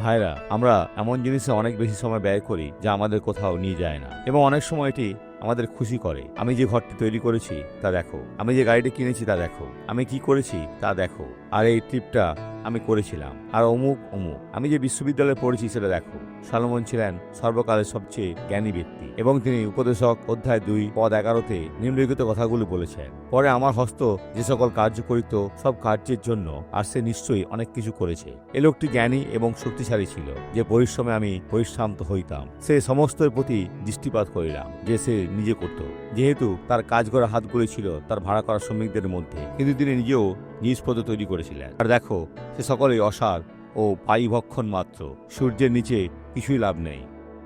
ভাইরা, আমরা এমন জিনিসে অনেক বেশি সময় ব্যয় করি যা আমাদের কোথাও নিয়ে যায় না। এবং অনেক সময় এটি আমাদের খুশি করে। আমি যে ঘরটি তৈরি করেছি, তা দেখো। আমি যে গাড়িটি কিনেছি, তা দেখো। আমি কি করেছি, তা দেখো। আর এই ট্রিপটা আমি করেছিলাম। আর অমুক অমুক। আমি যে বিশ্ববিদ্যালয়ে পড়েছি, সেটা দেখো। সালমন ছিলেন সর্বকালের সবচেয়ে জ্ঞানী ব্যক্তি এবং তিনি উপদেশক অধ্যায় দুই, পদ এগারোতে নিম্নলিখিত কথাগুলো বলেছেন। পরে আমার হস্ত যে সকল কার্য করিত, সব কার্যের জন্য আর সে নিশ্চয়ই অনেক কিছু করেছে। এ লোকটি জ্ঞানী এবং শক্তিশালী ছিল, যে পরিশ্রমে আমি পরিশ্রান্ত হইতাম। সে সমস্তের প্রতি দৃষ্টিপাত করিলাম, যে সে নিজে করত। যেহেতু তার কাজ করা হাতগুলি ছিল তার ভাড়া করা শ্রমিকদের মধ্যে, কিন্তু তিনি নিজেও জিনিসপত্র তৈরি করেছিলেন। আর দেখো, সে সকলেই অসার ও পাই ভক্ষণ মাত্র। সূর্যের নিচে কিছুই লাভ নেই।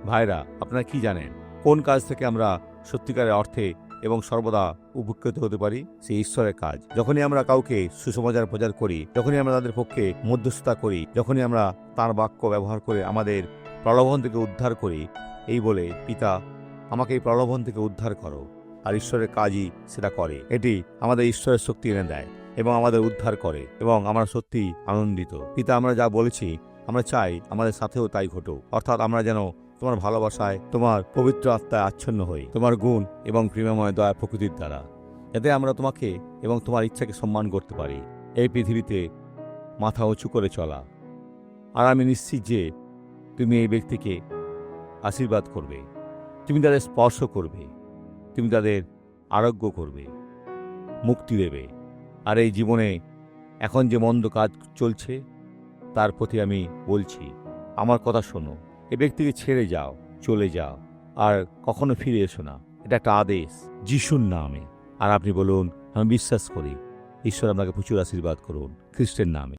ভাইরা, আপনারা কি জানেন, কোন কাজ থেকে আমরা সত্যিকারের অর্থে এবং সর্বদা উপকৃত হতে পারি? সে ঈশ্বরের কাজ। যখনই আমরা কাউকে সুসমাচার প্রচার করি, যখনই আমরা তাদের পক্ষে মধ্যস্থতা করি, যখনই আমরা তার বাক্য ব্যবহার করে আমাদের প্রলোভন থেকে উদ্ধার করি, এই বলে, পিতা, আমাকে এই প্রলোভন থেকে উদ্ধার করো। আর ঈশ্বরের কাজই সেটা করে। এটি আমাদের ঈশ্বরের শক্তি এনে দেয়। এবং আমাদের উদ্ধার করে এবং আমরা সত্যি আনন্দিত। পিতা, আমরা যা বলেছি, আমরা চাই আমাদের সাথেও তাই ঘটুক। অর্থাৎ আমরা যেন তোমার ভালোবাসায়, তোমার পবিত্র আত্মায় আচ্ছন্ন হই, তোমার গুণ এবং প্রেমময় দয়া প্রকৃতির দ্বারা। যাতে আমরা তোমাকে এবং তোমার ইচ্ছাকে সম্মান করতে পারি। এই পৃথিবীতে মাথা উঁচু করে চলা। আর আমি নিশ্চিত যে তুমি এই ব্যক্তিকে আশীর্বাদ করবে। তুমি তাদের স্পর্শ করবে। তুমি তাদের আরোগ্য করবে। মুক্তি দেবে। আর এই জীবনে এখন যে মন্দ কাজ চলছে, তার প্রতি আমি বলছি, আমার কথা শোনো। এ ব্যক্তিকে ছেড়ে যাও, চলে যাও, আর কখনো ফিরে এসো না। এটা একটা আদেশ, যিশুর নামে। আর আপনি বলুন, আমি বিশ্বাস করি, ঈশ্বর আপনাকে প্রচুর আশীর্বাদ করুন, খ্রিস্টের নামে।